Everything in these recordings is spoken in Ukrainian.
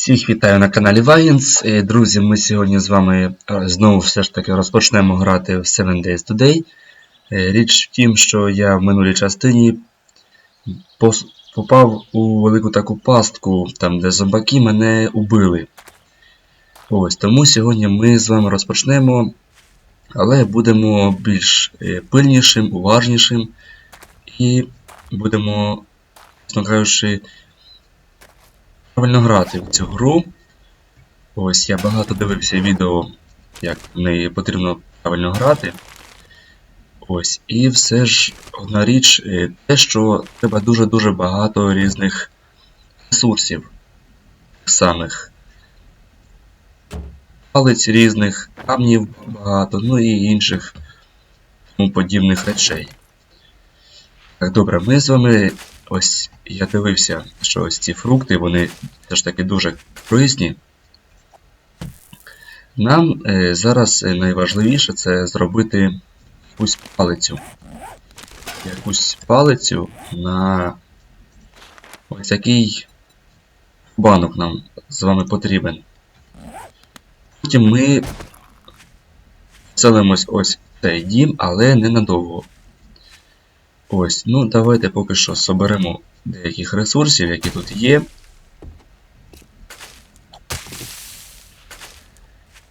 Всіх вітаю на каналі Vines. Е, Друзі, ми сьогодні з вами е, знову все ж таки розпочнемо грати в 7 Days Today. Е, Річ в тім, що я в минулій частині попав у велику таку пастку, там де зомбаки мене убили. Ось, тому сьогодні ми з вами розпочнемо, але будемо більш пильнішим, уважнішим і будемо, чесно кажучи, правильно грати в цю гру. Ось я багато дивився відео, як в неї потрібно правильно грати. Ось, і все ж одна річ, е, те, що треба дуже-дуже багато різних ресурсів самих. Палець різних, камнів багато, ну і інших тому подібних речей. Так, добре, ми з вами ось я дивився, що ось ці фрукти, вони все ж таки дуже корисні. Нам е, зараз е, найважливіше це зробити якусь палицю. Якусь палицю на ось який банок нам з вами потрібен. Потім ми селимось ось в цей дім, але ненадовго. Ось, ну давайте поки що соберемо деяких ресурсів, які тут є.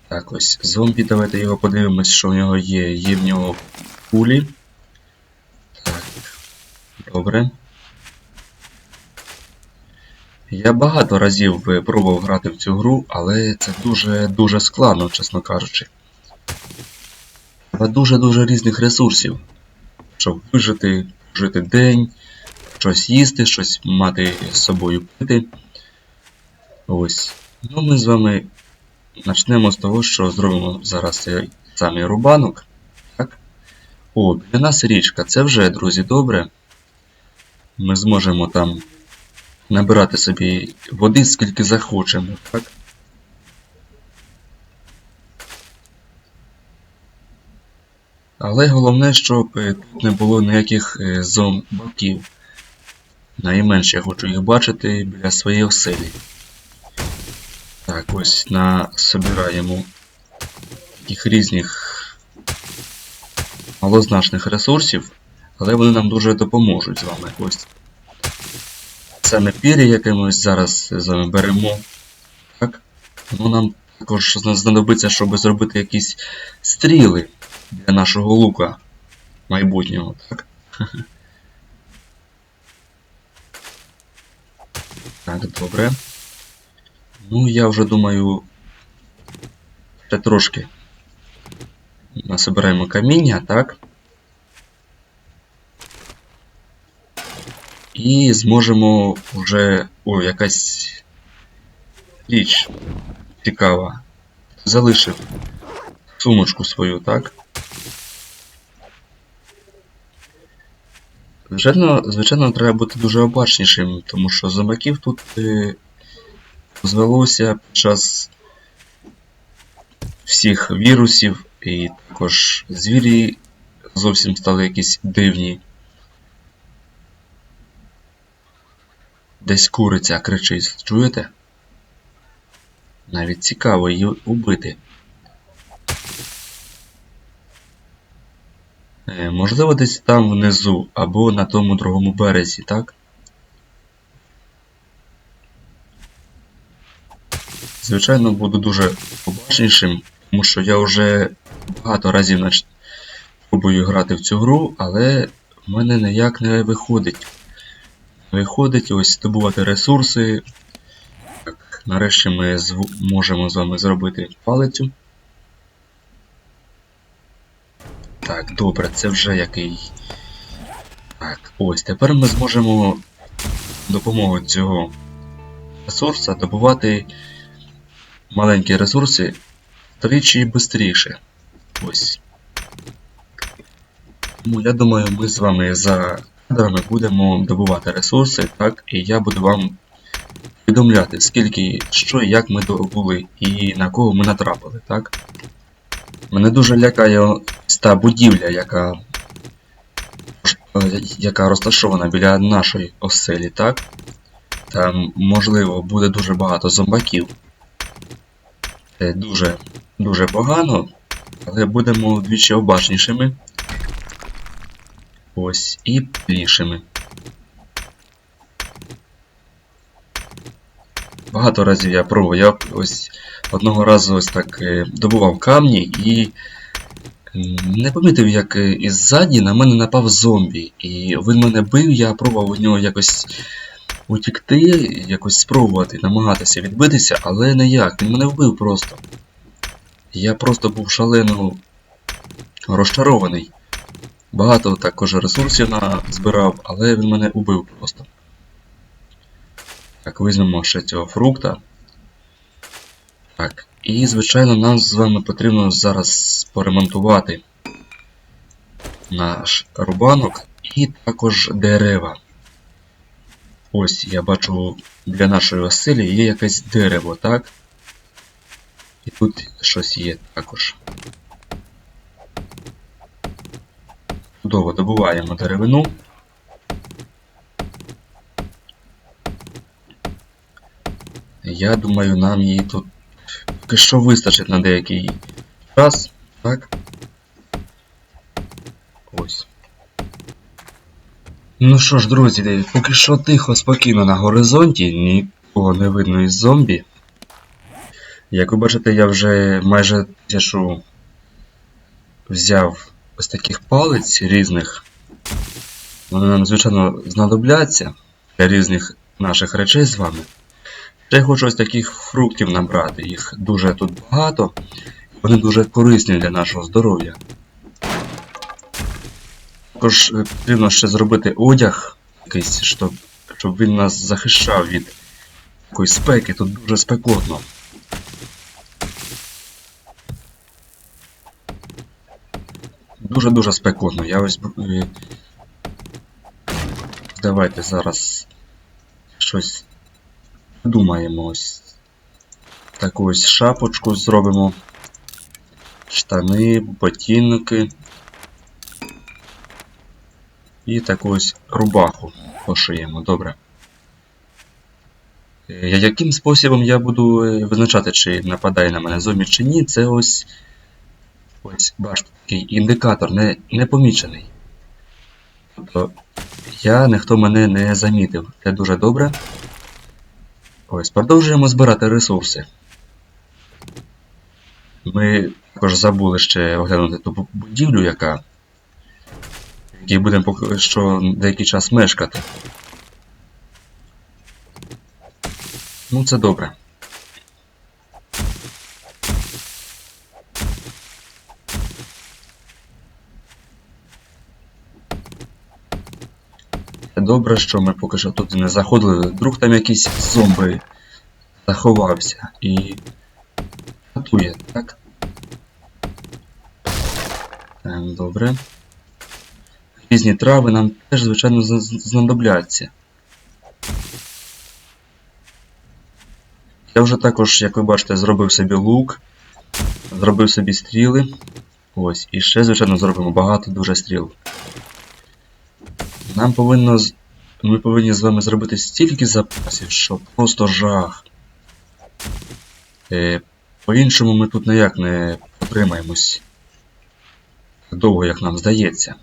Так, ось зомбі, давайте його подивимось, що в нього є. Є в нього кулі. Так, добре. Я багато разів пробував грати в цю гру, але це дуже-дуже складно, чесно кажучи. Треба дуже-дуже різних ресурсів, щоб вижити, жити день, щось їсти, щось мати з собою пити. Ось. Ну, ми з вами почнемо з того, що зробимо зараз цей самий рубанок. Так? О, для нас річка. Це вже, друзі, добре. Ми зможемо там набирати собі води скільки захочемо, так? Але головне, щоб е, тут не було ніяких е, зомбаків. Найменше я хочу їх бачити біля своєї оселі. Так, ось насобираємо таких різних малозначних ресурсів, але вони нам дуже допоможуть з вами. Ось саме пір'я, яке ми зараз з вами беремо. Так? Воно нам також знадобиться, щоб зробити якісь стріли для нашого лука майбутнього, так? Так, добре. Ну, я вже думаю, ще трошки насобираємо каміння, так? І зможемо вже... О, якась річ цікава. Залишив сумочку свою, так? Звичайно, звичайно, треба бути дуже обачнішим, тому що зомбаків тут е, звелося під час всіх вірусів, і також звірі зовсім стали якісь дивні. Десь куриця кричить, чуєте? Навіть цікаво її убити. Можливо, десь там внизу, або на тому другому березі, так? Звичайно, буду дуже обачнішим, тому що я вже багато разів нач... пробую грати в цю гру, але в мене ніяк не виходить. Виходить ось здобувати ресурси. Так, нарешті ми можемо з вами зробити палицю. Так, добре, це вже який. Так, ось тепер ми зможемо допомогою цього ресурса добувати маленькі ресурси тричі швидше. Ось. Тому я думаю, ми з вами за кадрами будемо добувати ресурси, так, і я буду вам повідомляти, скільки, що і як ми добули, і на кого ми натрапили, так? Мене дуже лякає та будівля, яка, яка розташована біля нашої оселі, так? Там, можливо, буде дуже багато зомбаків. Це дуже, дуже погано, але будемо вдвічі обачнішими. Ось, і плішими. Багато разів я пробував. Я ось одного разу ось так е, добував камні і не помітив, як е, іззаді на мене напав зомбі. І він мене бив, я пробував у нього якось утікти, якось спробувати, намагатися відбитися, але ніяк, він мене вбив просто. Я просто був шалено розчарований. Багато також ресурсів збирав, але він мене убив просто. Так, візьмемо ще цього фрукта. Так, і звичайно нам з вами потрібно зараз поремонтувати наш рубанок і також дерева. Ось я бачу для нашої оселі є якесь дерево, так? І тут щось є також. Чудово добуваємо деревину. Я думаю, нам її тут поки що вистачить на деякий час, так? Ось. Ну що ж, друзі, поки що тихо, спокійно на горизонті, нікого не видно із зомбі. Як ви бачите, я вже майже тяшу взяв ось таких палиць різних. Вони нам, звичайно, знадобляться для різних наших речей з вами. Я хочу ось таких фруктів набрати. Їх дуже тут багато. Вони дуже корисні для нашого здоров'я. Також е, потрібно ще зробити одяг якийсь, щоб, щоб він нас захищав від якоїсь спеки. Тут дуже спекотно. Дуже-дуже спекотно. Я ось. е, Давайте зараз щось думаємо ось. Таку ось шапочку зробимо. Штани, ботинки. І таку ось рубаху пошиємо. Добре. Е, Яким способом я буду е, визначати, чи нападає на мене зомбі чи ні, це ось. Ось, бачите, такий індикатор не, не помічений. Тобто я ніхто мене не замітив. Це дуже добре. Ось, продовжуємо збирати ресурси. Ми також забули ще оглянути ту будівлю, яка. якій будемо поки що деякий час мешкати. Ну, це добре. Добре, що ми поки що тут не заходили. Вдруг там якийсь зомби заховався і готує, так? Так, добре. Різні трави нам теж, звичайно, знадобляться. Я вже також, як ви бачите, зробив собі лук, зробив собі стріли. Ось, і ще, звичайно, зробимо багато дуже стріл. Нам повинно. Ми повинні з вами зробити стільки запасів, що просто жах. Е, по-іншому ми тут ніяк не потримаємось так довго, як нам здається.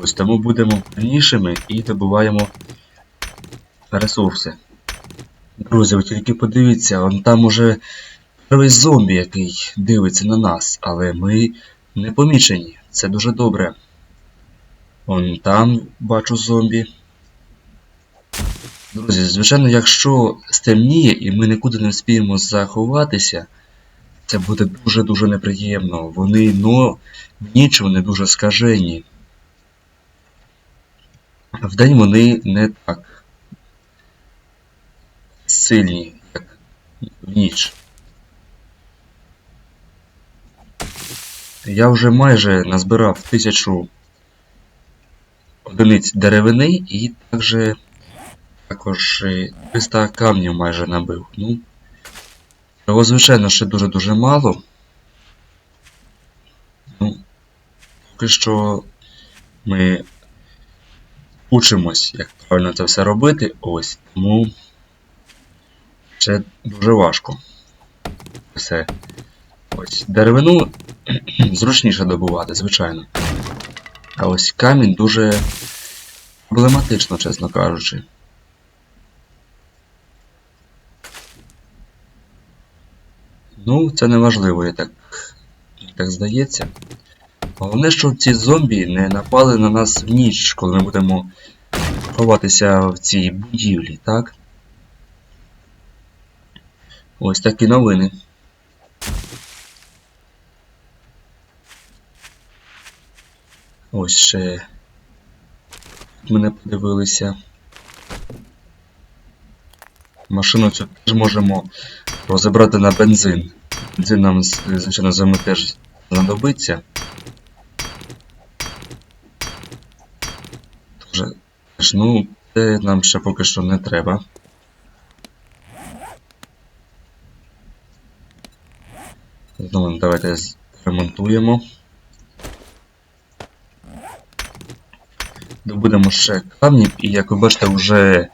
Ось тому будемо пильнішими і добуваємо ресурси. Друзі, ви тільки подивіться, он там уже перший зомбі, який дивиться на нас, але ми не помічені. Це дуже добре. Он там бачу зомбі. Друзі, звичайно, якщо стемніє і ми нікуди не вспіємо заховатися, це буде дуже-дуже неприємно. Вони, ну, в ніч вони дуже скажені. Вдень вони не так сильні, як в ніч. Я вже майже назбирав тисячу одиниць деревини і також, також е, 300 камнів майже набив. Ну, його, звичайно, ще дуже-дуже мало. Ну, поки що ми учимось, як правильно це все робити. Ось. Тому це дуже важко. Все. Ось деревину зручніше добувати, звичайно. А ось камінь дуже проблематично, чесно кажучи. Ну, це не важливо, я так, так здається. Головне, щоб ці зомбі не напали на нас в ніч, коли ми будемо ховатися в цій будівлі, так? Ось такі новини. Ось ще ми не подивилися. Машину цю теж можемо розібрати на бензин. Бензин нам, звичайно, зими теж знадобиться. Тож, ж, ну, це нам ще поки що не треба. Знову давайте ремонтуємо. Добудемо ще камні, і як ви бачите, вже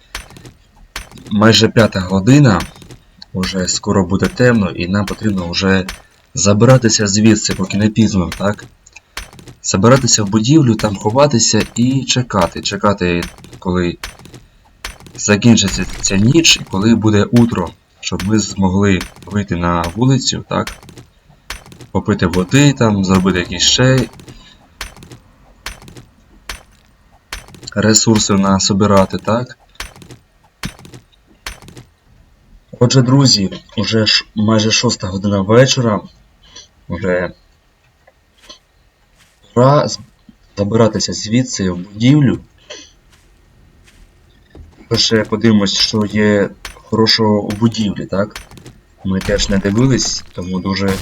майже п'ята година, вже скоро буде темно, і нам потрібно вже забиратися звідси, поки не пізно, так? Забиратися в будівлю, там ховатися і чекати. Чекати, коли закінчиться ця ніч, і коли буде утро, щоб ми змогли вийти на вулицю, так? Попити води, там, зробити якісь ще ресурси насобирати, так? Отже, друзі, уже ж майже шоста година вечора. Вже пора забиратися звідси в будівлю. Лише подивимось, що є хорошого у будівлі, так? Ми теж не дивились, тому дуже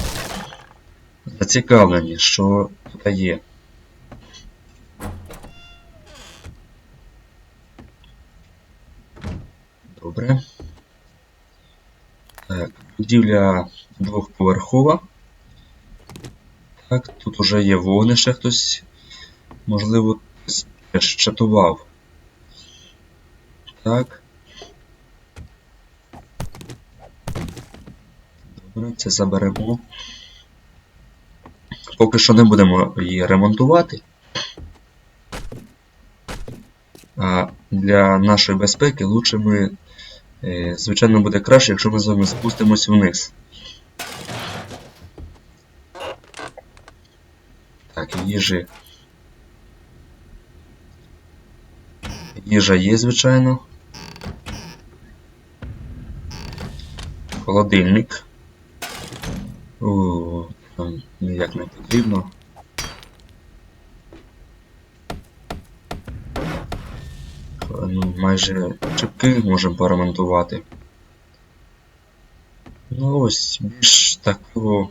зацікавлені, що тут є. Добре. Так, будівля двохповерхова. Так, тут уже є вогнище хтось. Можливо, теж. Так. Добре, це заберемо. Поки що не будемо її ремонтувати. А для нашої безпеки лучше ми, звичайно, буде краще, якщо ми з вами спустимось вниз. Так, їжі. Їжа є, звичайно. Холодильник. О, там ніяк не потрібно. Ну, майже чіпки можемо поремонтувати. Ну ось, більш такого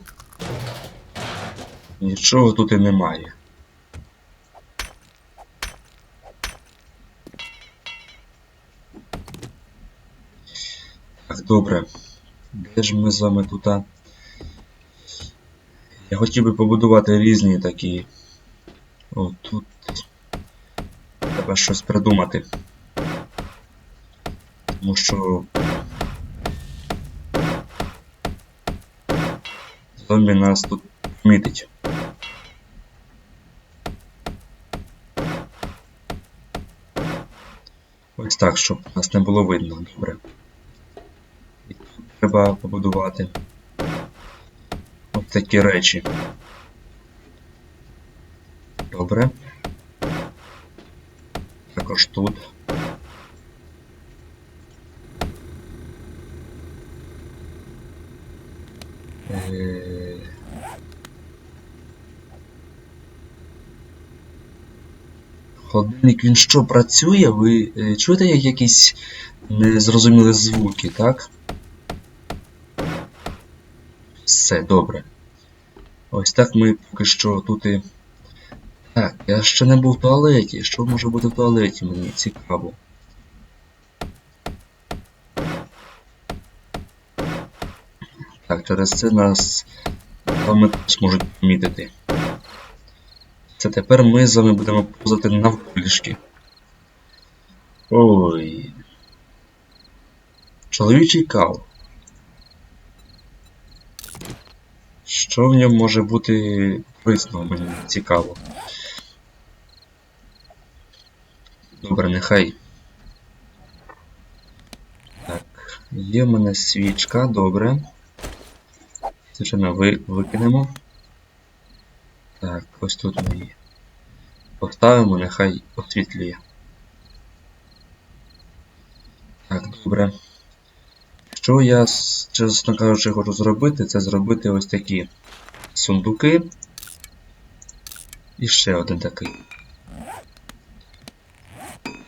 нічого тут і немає. Так, добре. Де ж ми з вами тут? Я хотів би побудувати різні такі. О, тут треба щось придумати. Тому що зомбі нас тут помітить. Ось так, щоб нас не було видно, добре. І тут треба побудувати от такі речі. Добре. Також тут. Е, Холодильник він що працює? Ви е, чуєте якісь незрозумілі звуки, так? Все, добре. Ось так ми поки що тут і. Так, я ще не був в туалеті. Що може бути в туалеті? Мені цікаво. Так, через це нас вами теж можуть помітити. Це тепер ми з вами будемо повзати навколішки. Ой. Чоловічий кал. Що в ньому може бути корисного, мені цікаво. Добре, нехай. Так, є в мене свічка, добре. Звичайно, ви, викинемо. Так, ось тут ми її поставимо, нехай освітлює. Так, добре. Що я, чесно кажучи, хочу зробити, це зробити ось такі сундуки. І ще один такий.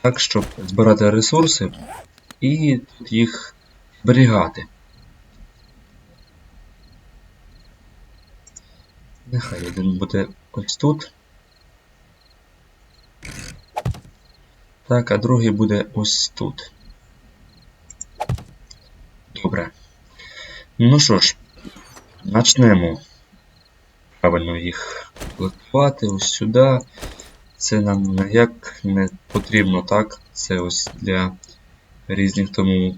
Так, щоб збирати ресурси і тут їх зберігати. Нехай один буде ось тут. Так, а другий буде ось тут. Добре. Ну що ж, почнемо правильно їх платувати ось сюди. Це нам ніяк не потрібно, так? Це ось для різних тому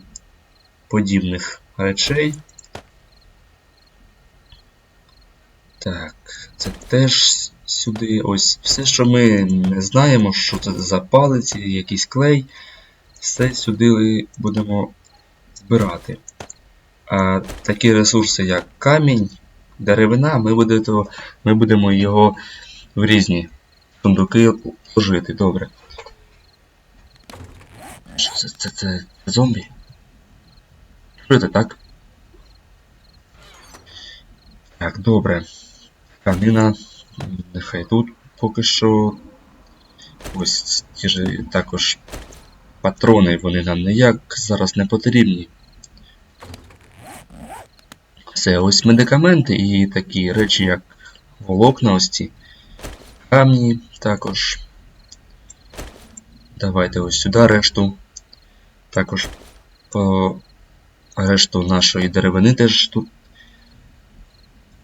подібних речей. Так, це теж сюди. Ось все, що ми не знаємо, що це за палиці, якийсь клей, все сюди будемо збирати. А такі ресурси, як камінь, деревина, ми, будемо, ми будемо його в різні сундуки ложити. Добре. Що це? Це, це, це зомбі? Це так? Так, добре. Тканина. Нехай тут поки що. Ось ті ж також патрони, вони нам ніяк зараз не потрібні. Це ось медикаменти і такі речі, як волокна, ось ці камні також. Давайте ось сюди решту. Також по решту нашої деревини теж тут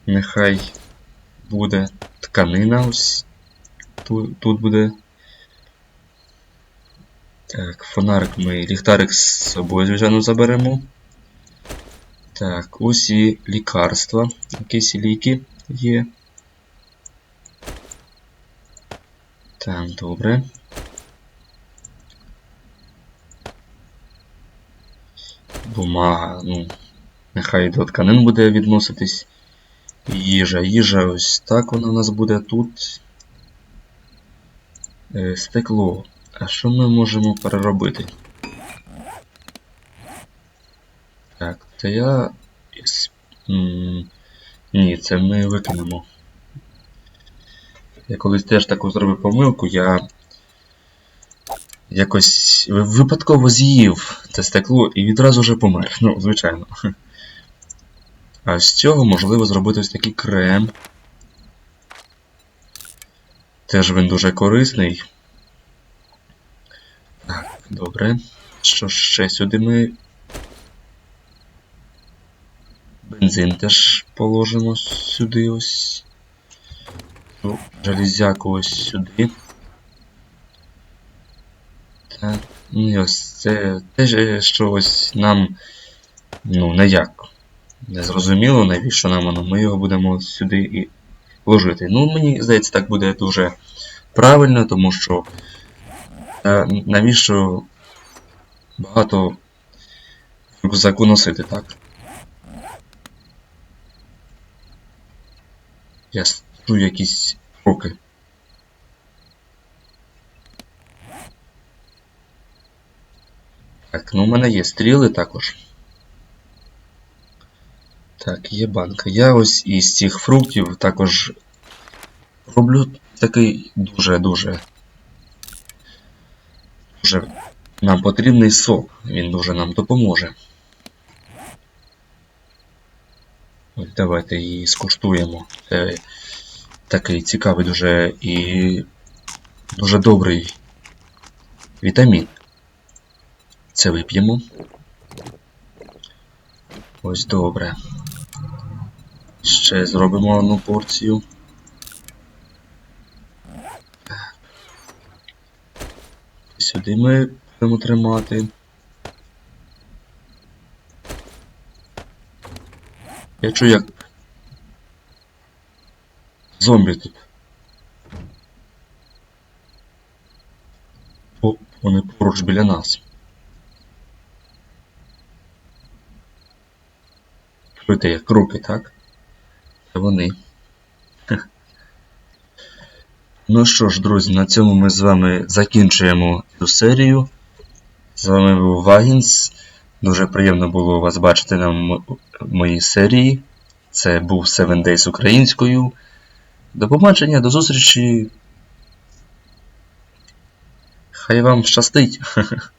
нехай буде тканина ось тут, тут буде. Так, фонарик ми ліхтарик з собою, звичайно, заберемо. Так, ось і лікарства. Якісь ліки є. Так, добре. Бумага, ну, нехай до тканин буде відноситись. Їжа. Їжа ось так вона у нас буде тут. Е, стекло. А що ми можемо переробити? Так, це я. Ні, це ми викинемо. Я колись теж таку зробив помилку, я якось випадково з'їв це стекло і відразу вже помер. Ну, звичайно. А з цього можливо зробити ось такий крем. Теж він дуже корисний. Так, добре. Що ще сюди ми. Бензин теж положимо сюди ось. Ну, Железяку ось сюди. Так, ну і ось це теж щось нам. Ну. Не зрозуміло, навіщо нам воно. Ми його будемо сюди і вложити. Ну, мені здається, так буде дуже правильно, тому що е, навіщо багато рюкзаку носити, так? Я чую якісь кроки. Так, ну у мене є стріли також. Так, є банка. Я ось із цих фруктів також роблю такий дуже-дуже. Дуже нам потрібний сок. Він дуже нам допоможе. Ось давайте її скуштуємо. Це такий цікавий дуже і дуже добрий вітамін. Це вип'ємо. Ось добре. Ще зробимо одну порцію. Сюди ми Будемо тримати. Я чую як. Зомбі тут. О, вони поруч біля нас. Чуєте, як кроки, так? Вони. Ну що ж, друзі, на цьому ми з вами закінчуємо цю серію. З вами був Вагінс. Дуже приємно було вас бачити на моїй серії. Це був Seven Days українською. До побачення, до зустрічі. Хай вам щастить.